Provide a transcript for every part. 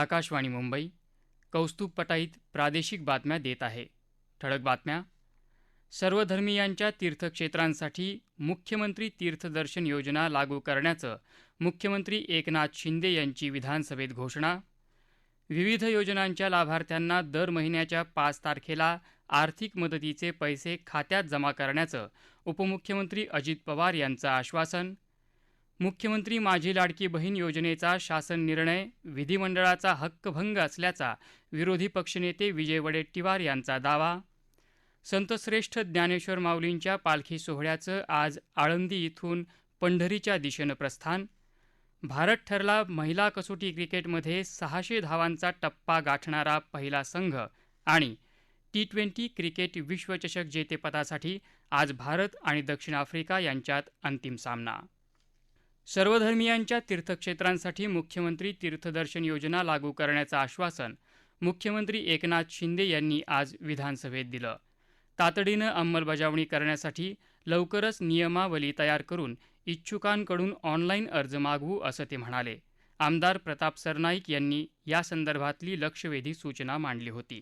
आकाशवाणी मुंबई कौस्तुभ पटाईत प्रादेशिक बातम्या देत आहे. ठळक बातम्या. सर्वधर्मियांच्या तीर्थक्षेत्रांसाठी मुख्यमंत्री तीर्थदर्शन योजना लागू करण्याचं मुख्यमंत्री एकनाथ शिंदे यांची विधानसभेत घोषणा. विविध योजनांच्या लाभार्थ्यांना दर महिन्याच्या पाच तारखेला आर्थिक मदतीचे पैसे खात्यात जमा करण्याचं उपमुख्यमंत्री अजित पवार यांचं आश्वासन. मुख्यमंत्री माझी लाडकी बहीण योजनेचा शासन निर्णय विधिमंडळाचा हक्कभंग असल्याचा विरोधी पक्षनेते विजय वडेट्टीवार यांचा दावा. संतश्रेष्ठ ज्ञानेश्वर माऊलींच्या पालखी सोहळ्याचं आज आळंदी इथून पंढरीच्या दिशेनं प्रस्थान. भारत ठरला महिला कसोटी क्रिकेटमध्ये सहाशे धावांचा टप्पा गाठणारा पहिला संघ आणि टी ट्वेंटी क्रिकेट विश्वचषक जेतेपदासाठी आज भारत आणि दक्षिण आफ्रिका यांच्यात अंतिम सामना. सर्वधर्मियांच्या तीर्थक्षेत्रांसाठी मुख्यमंत्री तीर्थदर्शन योजना लागू करण्याचं आश्वासन मुख्यमंत्री एकनाथ शिंदे यांनी आज विधानसभेत दिलं. तातडीनं अंमलबजावणी करण्यासाठी लवकरच नियमावली तयार करून इच्छुकांकडून ऑनलाईन अर्ज मागवू असं ते म्हणाले. आमदार प्रताप सरनाईक यांनी यासंदर्भातली लक्षवेधी सूचना मांडली होती.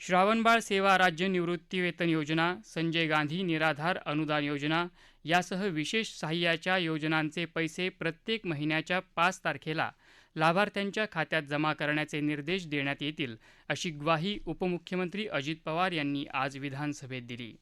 श्रावणबाळ सेवा राज्य निवृत्ती वेतन योजना संजय गांधी निराधार अनुदान योजना यासह विशेष सहाय्याच्या योजनांचे पैसे प्रत्येक महिन्याच्या पाच तारखेला लाभार्थ्यांच्या खात्यात जमा करण्याचे निर्देश देण्यात येतील अशी ग्वाही उपमुख्यमंत्री अजित पवार यांनी आज विधानसभेत दिली.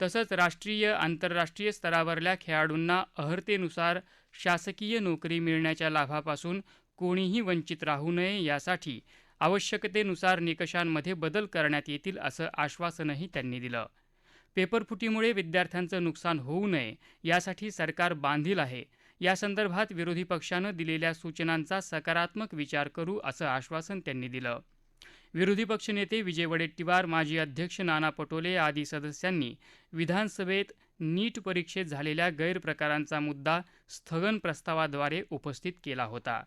तसंच राष्ट्रीय आंतरराष्ट्रीय स्तरावरल्या खेळाडूंना अहर्तेनुसार शासकीय नोकरी मिळण्याच्या लाभापासून कोणीही वंचित राहू नये यासाठी आवश्यकतेनुसार निकषांमध्ये बदल करण्यात येतील असं आश्वासनही त्यांनी दिलं. पेपरफुटीमुळे विद्यार्थ्यांचं नुकसान होऊ नये यासाठी सरकार बांधील आहे. यासंदर्भात विरोधी पक्षानं दिलेल्या सूचनांचा सकारात्मक विचार करू असं आश्वासन त्यांनी दिलं. विरोधी पक्षनेते विजय वडेट्टीवार माजी अध्यक्ष नाना पटोले आदी सदस्यांनी विधानसभेत नीट परीक्षेत झालेल्या गैरप्रकारांचा मुद्दा स्थगन प्रस्तावाद्वारे उपस्थित केला होता.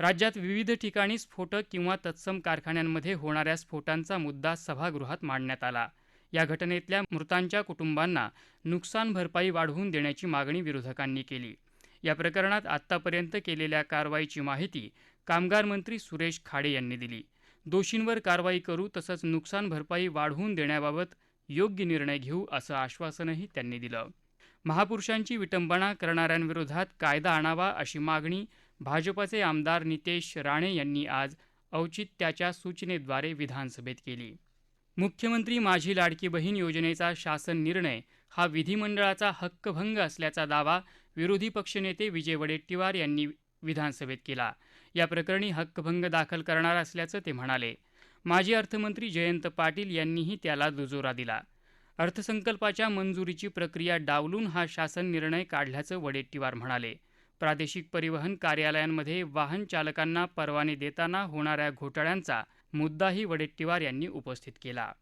राज्यात विविध ठिकाणी स्फोटक किंवा तत्सम कारखान्यांमध्ये होणाऱ्या स्फोटांचा मुद्दा सभागृहात मांडण्यात आला. या घटनेतल्या मृतांच्या कुटुंबांना नुकसान भरपाई वाढवून देण्याची मागणी विरोधकांनी केली. या प्रकरणात आत्तापर्यंत केलेल्या कारवाईची माहिती कामगार मंत्री सुरेश खाडे यांनी दिली. दोषींवर कारवाई करू तसंच नुकसान भरपाई वाढवून देण्याबाबत योग्य निर्णय घेऊ असं आश्वासनही त्यांनी दिलं. महापुरुषांची विटंबना करणाऱ्यांविरोधात कायदा आणावा अशी मागणी भाजपचे आमदार नितेश राणे यांनी आज औचित्याच्या सूचनेद्वारे विधानसभेत केली. मुख्यमंत्री माझी लाडकी बहीण योजनेचा शासन निर्णय हा विधिमंडळाचा हक्कभंग असल्याचा दावा विरोधी पक्षनेते विजय वडेट्टीवार यांनी विधानसभेत केला. या प्रकरणी हक्कभंग दाखल करणार असल्याचं ते म्हणाले. माजी अर्थमंत्री जयंत पाटील यांनीही त्याला दुजोरा दिला. अर्थसंकल्पाच्या मंजुरीची प्रक्रिया डावलून हा शासन निर्णय काढल्याचं वडेट्टीवार म्हणाले. प्रादेशिक परिवहन कार्यालयांमध्ये वाहन चालकांना परवाने देताना होणाऱ्या घोटाळ्यांचा मुद्दाही वडेट्टीवार यांनी उपस्थित केला.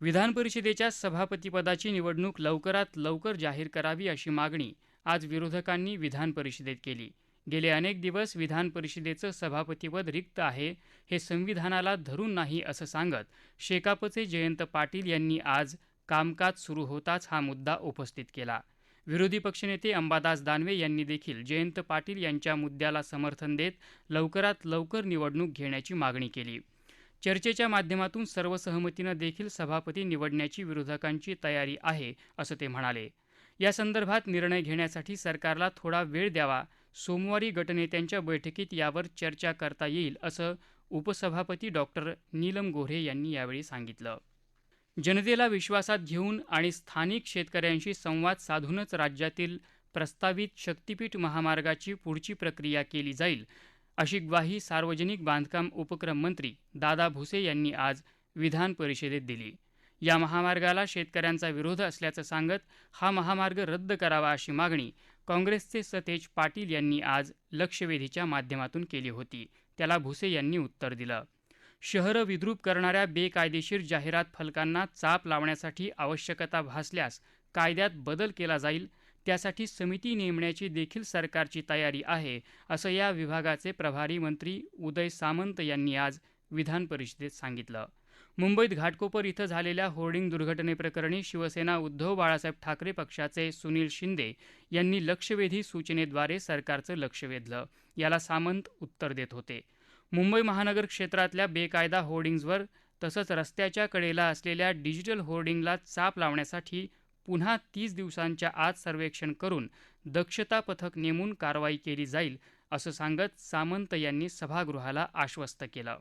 विधान परिषदेच्या सभापतीपदाची निवडणूक लवकरात लवकर जाहीर करावी अशी मागणी आज विरोधकांनी विधान परिषदेत केली. गेले अनेक दिवस विधान परिषदेचं सभापतीपद रिक्त आहे हे संविधानाला धरून नाही असं सांगत शेकापचे जयंत पाटील यांनी आज कामकाज सुरू होताच हा मुद्दा उपस्थित केला. विरोधी पक्षनेते अंबादास दानवे यांनी देखील जयंत पाटील यांच्या मुद्द्याला समर्थन देत लवकरात लवकर निवडणूक घेण्याची मागणी केली. चर्चेच्या माध्यमातून सर्वसहमतीनं देखील सभापती निवडण्याची विरोधकांची तयारी आहे असं ते म्हणाले. या संदर्भात निर्णय घेण्यासाठी सरकारला थोडा वेळ द्यावा सोमवारी गटनेत्यांच्या बैठकीत यावर चर्चा करता येईल असं उपसभापती डॉक्टर नीलम गोऱ्हे यांनी यावेळी सांगितलं. जनतेला विश्वासात घेऊन आणि स्थानिक शेतकऱ्यांशी संवाद साधूनच राज्यातील प्रस्तावित शक्तीपीठ महामार्गाची पुढची प्रक्रिया केली जाईल अशी ग्वाही सार्वजनिक बांधकाम उपक्रम मंत्री दादा भुसे यांनी आज विधान परिषदेत दिली. या महामार्गाला शेतकऱ्यांचा विरोध असल्याचं सांगत हा महामार्ग रद्द करावा अशी मागणी काँग्रेसचे सतेज पाटील यांनी आज लक्षवेधीच्या माध्यमातून केली होती. त्याला भुसे यांनी उत्तर दिलं. शहरं विद्रूप करणाऱ्या बेकायदेशीर जाहिरात फलकांना चाप लावण्यासाठी आवश्यकता भासल्यास कायद्यात बदल केला जाईल त्यासाठी समिती नेमण्याची देखील सरकारची तयारी आहे असं या विभागाचे प्रभारी मंत्री उदय सामंत यांनी आज विधान परिषदेत सांगितलं. मुंबईत घाटकोपर इथं झालेल्या होर्डिंग दुर्घटनेप्रकरणी शिवसेना उद्धव बाळासाहेब ठाकरे पक्षाचे सुनील शिंदे यांनी लक्षवेधी सूचनेद्वारे सरकारचं लक्ष वेधलं याला सामंत उत्तर देत होते. मुंबई महानगर क्षेत्रातल्या बेकायदा होर्डिंग्जवर तसंच रस्त्याच्या कडेला असलेल्या डिजिटल होर्डिंगला चाप लावण्यासाठी पुन्हा तीस दिवसांच्या आत सर्वेक्षण करून दक्षता पथक नेमून कारवाई केली जाईल असं सांगत सामंत यांनी सभागृहाला आश्वस्त केलं.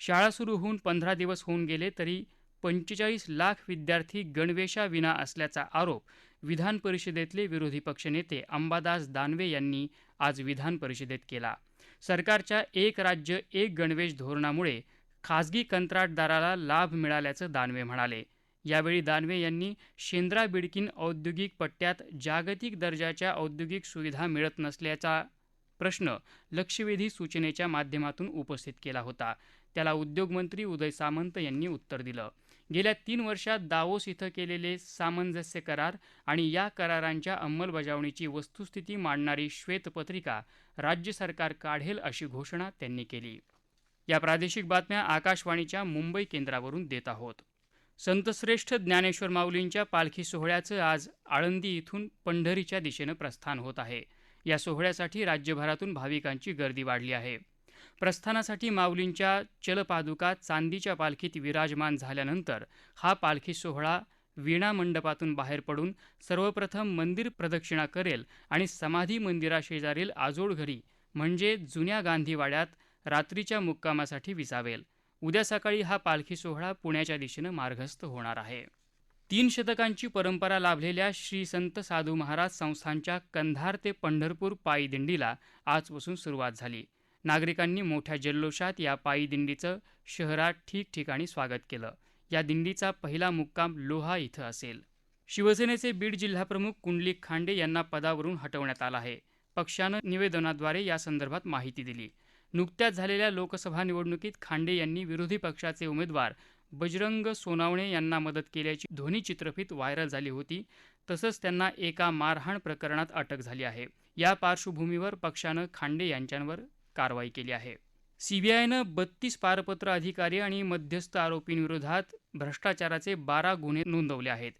शाळा सुरू होऊन पंधरा दिवस होऊन गेले तरी पंचेचाळीस लाख विद्यार्थी गणवेशाविना असल्याचा आरोप विधान परिषदेतले विरोधी पक्षनेते अंबादास दानवे यांनी आज विधान परिषदेत केला. सरकारच्या एक राज्य एक गणवेश धोरणामुळे खासगी कंत्राटदाराला लाभ मिळाल्याचं दानवे म्हणाले. यावेळी दानवे यांनी शेंद्रा बिडकीन औद्योगिक पट्ट्यात जागतिक दर्जाच्या औद्योगिक सुविधा मिळत नसल्याचा प्रश्न लक्षवेधी सूचनेच्या माध्यमातून उपस्थित केला होता. त्याला उद्योगमंत्री उदय सामंत यांनी उत्तर दिलं. गेल्या तीन वर्षात दावोस इथं केलेले सामंजस्य करार आणि या करारांच्या अंमलबजावणीची वस्तुस्थिती मांडणारी श्वेतपत्रिका राज्य सरकार काढेल अशी घोषणा त्यांनी केली. या प्रादेशिक बातम्या आकाशवाणीच्या मुंबई केंद्रावरून देत आहोत. संतश्रेष्ठ ज्ञानेश्वर माऊलींच्या पालखी सोहळ्याचं आज आळंदी इथून पंढरीच्या दिशेनं प्रस्थान होत आहे. या सोहळ्यासाठी राज्यभरातून भाविकांची गर्दी वाढली आहे. प्रस्थानासाठी माऊलींच्या चलपादुका चांदीच्या पालखीत विराजमान झाल्यानंतर हा पालखी सोहळा वीणा मंडपातून बाहेर पडून सर्वप्रथम मंदिर प्रदक्षिणा करेल आणि समाधी मंदिराशेजारील आजोड घरी म्हणजे जुन्या गांधीवाड्यात रात्रीच्या मुक्कामासाठी विसावेल. उद्या सकाळी हा पालखी सोहळा पुण्याच्या दिशेनं मार्गस्थ होणार आहे. तीन शतकांची परंपरा लाभलेल्या श्री संत साधू महाराज संस्थांच्या कंधार ते पंढरपूर पायी दिंडीला आजपासून सुरुवात झाली. नागरिकांनी मोठ्या जल्लोषात या पायी दिंडीचं शहरात ठिकठिकाणी स्वागत केलं. या दिंडीचा पहिला मुक्काम लोहा इथं असेल. शिवसेनेचे बीड जिल्हाप्रमुख कुंडलिक खांडे यांना पदावरून हटवण्यात आलं आहे. पक्षानं निवेदनाद्वारे या संदर्भात माहिती दिली. नुकत्याच झालेल्या लोकसभा निवडणुकीत खांडे यांनी विरोधी पक्षाचे उमेदवार बजरंग सोनावणे यांना मदत केल्याची ध्वनी चित्रफित व्हायरल झाली होती. तसंच त्यांना एका मारहाण प्रकरणात अटक झाली आहे. या पार्श्वभूमीवर पक्षानं खांडे यांच्यावर कारवाई केली आहे. सीबीआयनं बत्तीस पारपत्र अधिकारी आणि मध्यस्थ आरोपींविरोधात भ्रष्टाचाराचे बारा गुन्हे नोंदवले आहेत.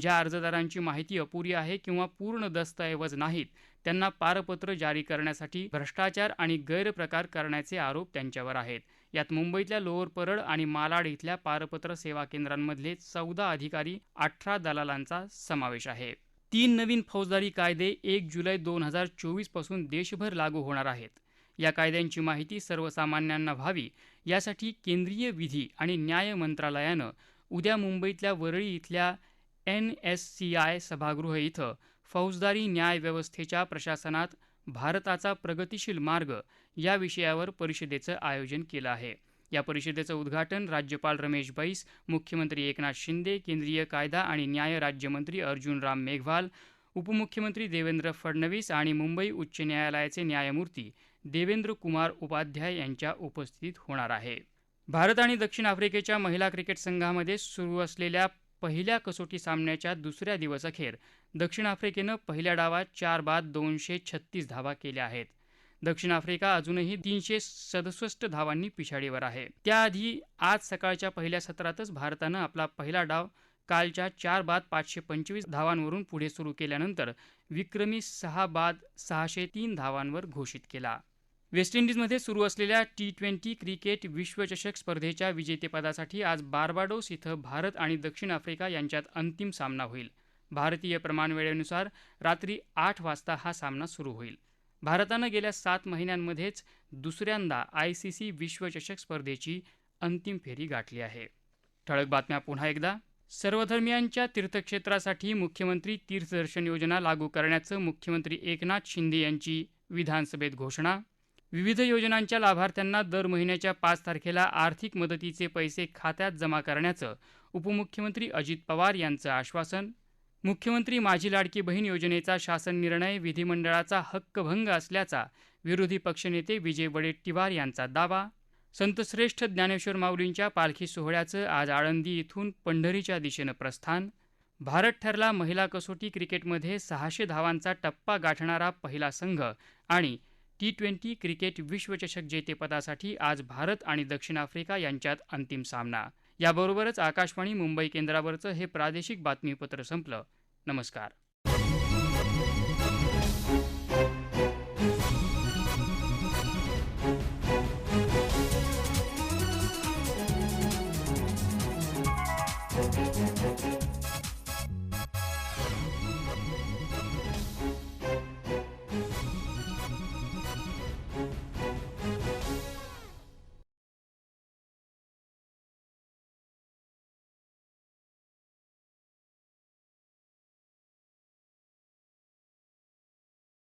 ज्या अर्जदारांची माहिती अपुरी आहे किंवा पूर्ण दस्तऐवज नाहीत त्यांना पारपत्र जारी करण्यासाठी भ्रष्टाचार आणि गैरप्रकार करण्याचे आरोप त्यांच्यावर आहेत. यात मुंबईतल्या लोअर परळ आणि मालाड इथल्या पारपत्र सेवा केंद्रांमधले चौदा अधिकारी अठरा दलालांचा समावेश आहे. तीन नवीन फौजदारी कायदे एक जुलै दोन हजार चोवीसपासून देशभर लागू होणार आहेत. या कायद्यांची माहिती सर्वसामान्यांना व्हावी यासाठी केंद्रीय विधी आणि न्याय मंत्रालयानं उद्या मुंबईतल्या वरळी इथल्या एन एस सी आय सभागृह इथं फौजदारी न्याय व्यवस्थेच्या प्रशासनात भारताचा प्रगतीशील मार्ग या विषयावर परिषदेचं आयोजन केलं आहे. या परिषदेचं उद्घाटन राज्यपाल रमेश बैस मुख्यमंत्री एकनाथ शिंदे केंद्रीय कायदा आणि न्याय राज्यमंत्री अर्जुन राम मेघवाल उपमुख्यमंत्री देवेंद्र फडणवीस आणि मुंबई उच्च न्यायालयाचे न्यायमूर्ती देवेंद्र कुमार उपाध्याय यांच्या उपस्थितीत होणार आहे. भारत आणि दक्षिण आफ्रिकेच्या महिला क्रिकेट संघामध्ये सुरू असलेल्या पहिल्या कसोटी सामन्याच्या दुसऱ्या दिवसअखेर दक्षिण आफ्रिकेनं पहिल्या डावात चार बाद दोनशे छत्तीस धावा केल्या आहेत. दक्षिण आफ्रिका अजूनही तीनशे सदुसष्ट धावांनी पिछाडीवर आहे. त्याआधी आज सकाळच्या पहिल्या सत्रातच भारतानं आपला पहिला डाव कालच्या चार बाद पाचशे पंचवीस धावांवरून पुढे सुरू केल्यानंतर विक्रमी सहा बाद सहाशे तीन धावांवर घोषित केला. वेस्ट इंडिजमध्ये सुरू असलेल्या टी ट्वेंटी क्रिकेट विश्वचषक स्पर्धेच्या विजेतेपदासाठी आज बार्बाडोस इथं भारत आणि दक्षिण आफ्रिका यांच्यात अंतिम सामना होईल. भारतीय प्रमाणवेळेनुसार रात्री आठ वाजता हा सामना सुरू होईल. भारतानं गेल्या सात महिन्यांमध्येच दुसऱ्यांदा आय सी सी विश्वचषक स्पर्धेची अंतिम फेरी गाठली आहे. ठळक बातम्या पुन्हा एकदा. सर्वधर्मियांच्या तीर्थक्षेत्रासाठी मुख्यमंत्री तीर्थदर्शन योजना लागू करण्याचं मुख्यमंत्री एकनाथ शिंदे यांची विधानसभेत घोषणा विविध योजनांच्या लाभार्थ्यांना दर महिन्याच्या पाच तारखेला आर्थिक मदतीचे पैसे खात्यात जमा करण्याचं उपमुख्यमंत्री अजित पवार यांचं आश्वासन. मुख्यमंत्री माझी लाडकी बहीण योजनेचा शासन निर्णय विधिमंडळाचा हक्कभंग असल्याचा विरोधी पक्षनेते विजय वडेट्टीवार यांचा दावा. संतश्रेष्ठ ज्ञानेश्वर माऊलींच्या पालखी सोहळ्याचं आज आळंदी इथून पंढरीच्या दिशेनं प्रस्थान. भारत ठरला महिला कसोटी क्रिकेटमध्ये सहाशे धावांचा टप्पा गाठणारा पहिला संघ आणि टी ट्वेंटी क्रिकेट विश्वचषक जेतेपदासाठी आज भारत आणि दक्षिण आफ्रिका यांच्यात अंतिम सामना. याबरोबरच आकाशवाणी मुंबई केंद्रावरचं हे प्रादेशिक बातमीपत्र संपलं. नमस्कार.